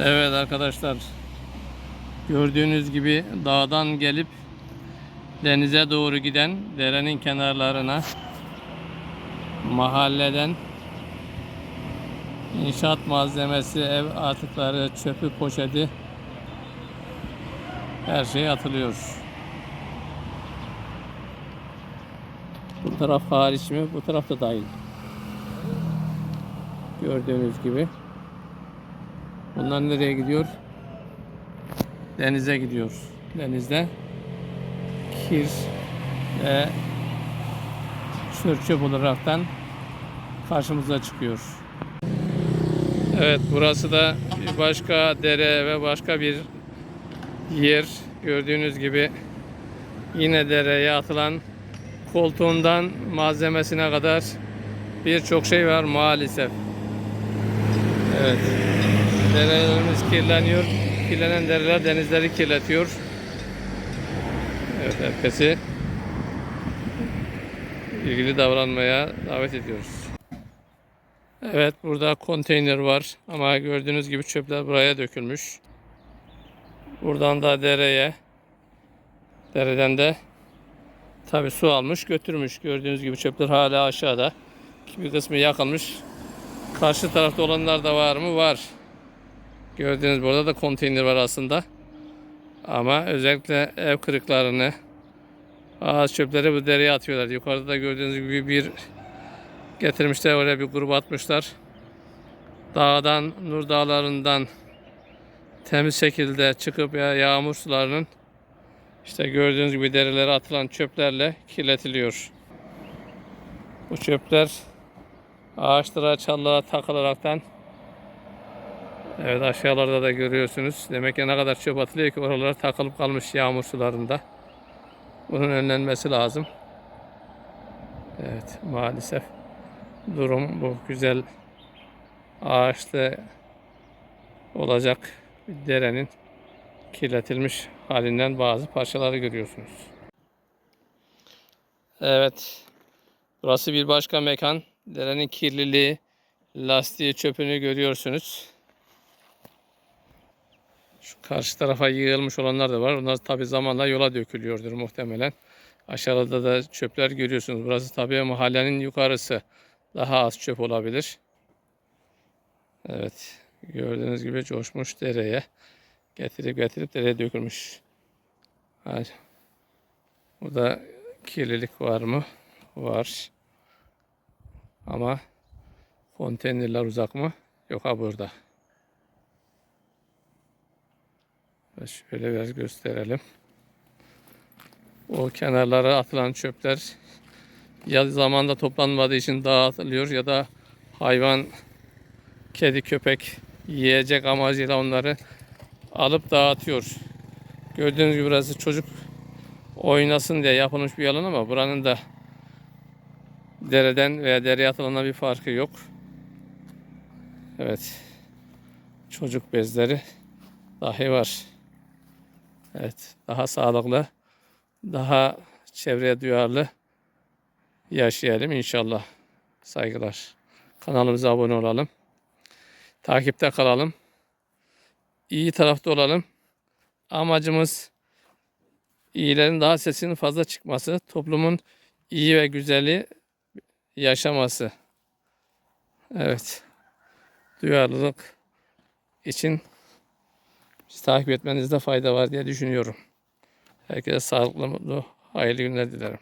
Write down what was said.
Evet arkadaşlar. Gördüğünüz gibi dağdan gelip denize doğru giden derenin kenarlarına mahalleden inşaat malzemesi, ev atıkları, çöpü, poşeti her şey atılıyor. Bu taraf hariç mi? Bu taraf da dahil. Gördüğünüz gibi. Bunlar nereye gidiyor? Denize gidiyor. Denizde kir ve çöp olaraktan karşımıza çıkıyor. Evet burası da bir başka dere ve başka bir yer. Gördüğünüz gibi yine dereye atılan koltuğundan malzemesine kadar birçok şey var maalesef. Evet. Derelerimiz kirleniyor. Kirlenen dereler denizleri kirletiyor. Evet herkesi ilgili davranmaya davet ediyoruz. Evet burada konteyner var ama gördüğünüz gibi çöpler buraya dökülmüş. Buradan da dereye dereden de tabi su almış götürmüş. Gördüğünüz gibi çöpler hala aşağıda. Bir kısmı yakılmış. Karşı tarafta olanlar da var mı? Var. Gördüğünüz burada da konteyner var aslında. Ama özellikle ev kırıklarını, ağaç çöpleri bu dereye atıyorlar. Yukarıda da gördüğünüz gibi bir getirmişler oraya bir grup atmışlar. Dağdan, Nur Dağları'ndan temiz şekilde çıkıp ya yağmur sularının işte gördüğünüz gibi derelere atılan çöplerle kirletiliyor. Bu çöpler ağaçlara, çalılara takılaraktan Evet aşağılarda da görüyorsunuz. Demek ki ne kadar çöp atılıyor ki oralara takılıp kalmış yağmur sularında. Bunun önlenmesi lazım. Evet maalesef durum bu güzel ağaçlı olacak bir derenin kirletilmiş halinden bazı parçaları görüyorsunuz. Evet. Burası bir başka mekan. Derenin kirliliği, lastiği, çöpünü görüyorsunuz. Şu karşı tarafa yığılmış olanlar da var. Onlar tabi zamanla yola dökülüyordur muhtemelen. Aşağıda da çöpler görüyorsunuz. Burası tabi mahallenin yukarısı. Daha az çöp olabilir. Evet. Gördüğünüz gibi coşmuş dereye. Getirip getirip dereye dökülmüş. Hadi. Burada kirlilik var mı? Var. Ama konteynerler uzak mı? Yok ha burada. Ve Şöyle biraz gösterelim. O kenarlara atılan çöpler ya zamanda toplanmadığı için dağıtılıyor ya da hayvan, kedi, köpek yiyecek amacıyla onları alıp dağıtıyor. Gördüğünüz gibi burası çocuk oynasın diye yapılmış bir alan ama buranın da dereden veya dereye atılana bir farkı yok. Evet. Çocuk bezleri dahi var. Evet. Daha sağlıklı, daha çevreye duyarlı yaşayalım inşallah. Saygılar. Kanalımıza abone olalım. Takipte kalalım. İyi tarafta olalım. Amacımız iyilerin daha sesinin fazla çıkması, toplumun iyi ve güzeli yaşaması. Evet. Duyarlılık için bizi takip etmenizde fayda var diye düşünüyorum. Herkese sağlıklı, mutlu, hayırlı günler dilerim.